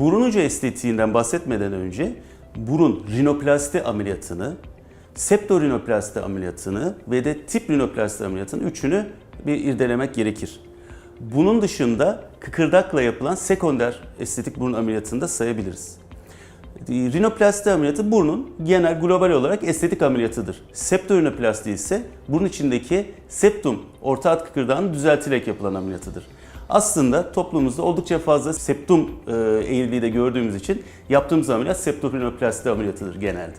ucu estetiğinden bahsetmeden önce burun rinoplasti ameliyatını, septorinoplasti ameliyatını ve de tip rinoplasti ameliyatının üçünü bir irdelemek gerekir. Bunun dışında kıkırdakla yapılan sekonder estetik burun ameliyatını da sayabiliriz. Rinoplasti ameliyatı burnun genel global olarak estetik ameliyatıdır. Septorinoplasti ise burun içindeki septum, orta alt kıkırdağının düzeltilerek yapılan ameliyatıdır. Aslında toplumumuzda oldukça fazla septum e, eğriliği de gördüğümüz için yaptığımız ameliyat septorinoplasti ameliyatıdır genelde.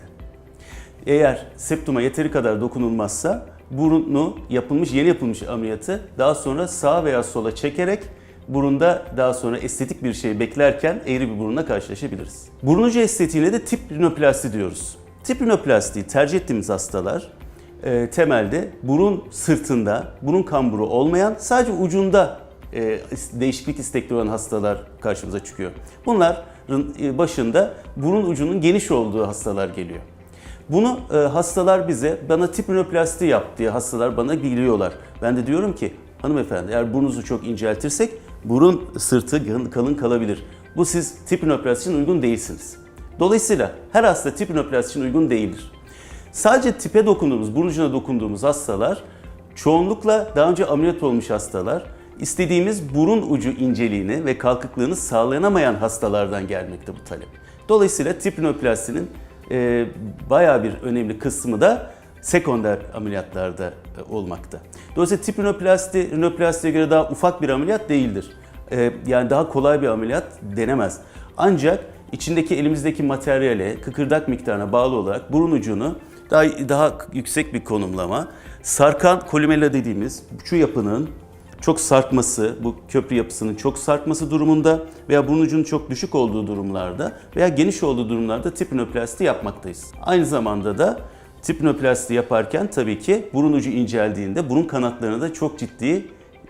Eğer septuma yeteri kadar dokunulmazsa burunu yapılmış, yeni yapılmış ameliyatı daha sonra sağa veya sola çekerek burunda daha sonra estetik bir şey beklerken eğri bir burunla karşılaşabiliriz. Burun ucu estetiğine de tip rinoplasti diyoruz. Tip rinoplastiyi tercih ettiğimiz hastalar e, temelde burun sırtında, burun kamburu olmayan sadece ucunda değişiklik istekli olan hastalar karşımıza çıkıyor. Bunların e, başında burun ucunun geniş olduğu hastalar geliyor. Bunu e, hastalar bize, bana tip rinoplasti yap diye hastalar bana geliyorlar. Ben de diyorum ki hanımefendi eğer burnunuzu çok inceltirsek burun sırtı kalın kalabilir. Bu siz tip rinoplasti için uygun değilsiniz. Dolayısıyla her hasta tip rinoplasti için uygun değildir. Sadece tipe dokunduğumuz, burun ucuna dokunduğumuz hastalar çoğunlukla daha önce ameliyat olmuş hastalar, istediğimiz burun ucu inceliğini ve kalkıklığını sağlanamayan hastalardan gelmekte bu talep. Dolayısıyla tip rinoplastinin e, bayağı bir önemli kısmı da sekonder ameliyatlarda e, olmakta. Dolayısıyla tip rinoplasti, rinoplastiye göre daha ufak bir ameliyat değildir. E, yani daha kolay bir ameliyat denemez. Ancak içindeki elimizdeki materyale, kıkırdak miktarına bağlı olarak burun ucunu daha, daha yüksek bir konumlama, sarkan kolumella dediğimiz şu yapının çok sarkması, bu köprü yapısının çok sarkması durumunda veya burun ucunun çok düşük olduğu durumlarda veya geniş olduğu durumlarda tipinoplasti yapmaktayız. Aynı zamanda da tipinoplasti yaparken tabii ki burun ucu inceldiğinde burun kanatlarına da çok ciddi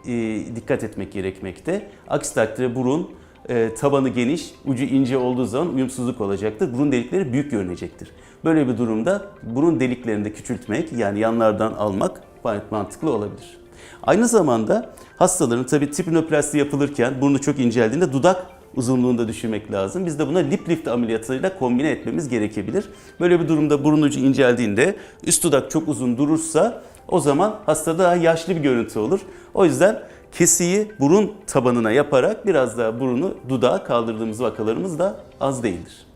e, dikkat etmek gerekmekte. Aksi takdirde burun e, tabanı geniş, ucu ince olduğu zaman uyumsuzluk olacaktır. Burun delikleri büyük görünecektir. Böyle bir durumda burun deliklerini de küçültmek yani yanlardan almak gayet mantıklı olabilir. Aynı zamanda hastaların tabi tipinoplasti yapılırken burnu çok inceldiğinde dudak uzunluğunu da düşürmek lazım. Biz de buna lip lift ameliyatıyla kombine etmemiz gerekebilir. Böyle bir durumda burun ucu inceldiğinde üst dudak çok uzun durursa o zaman hastada daha yaşlı bir görüntü olur. O yüzden kesiyi burun tabanına yaparak biraz daha burunu dudağa kaldırdığımız vakalarımız da az değildir.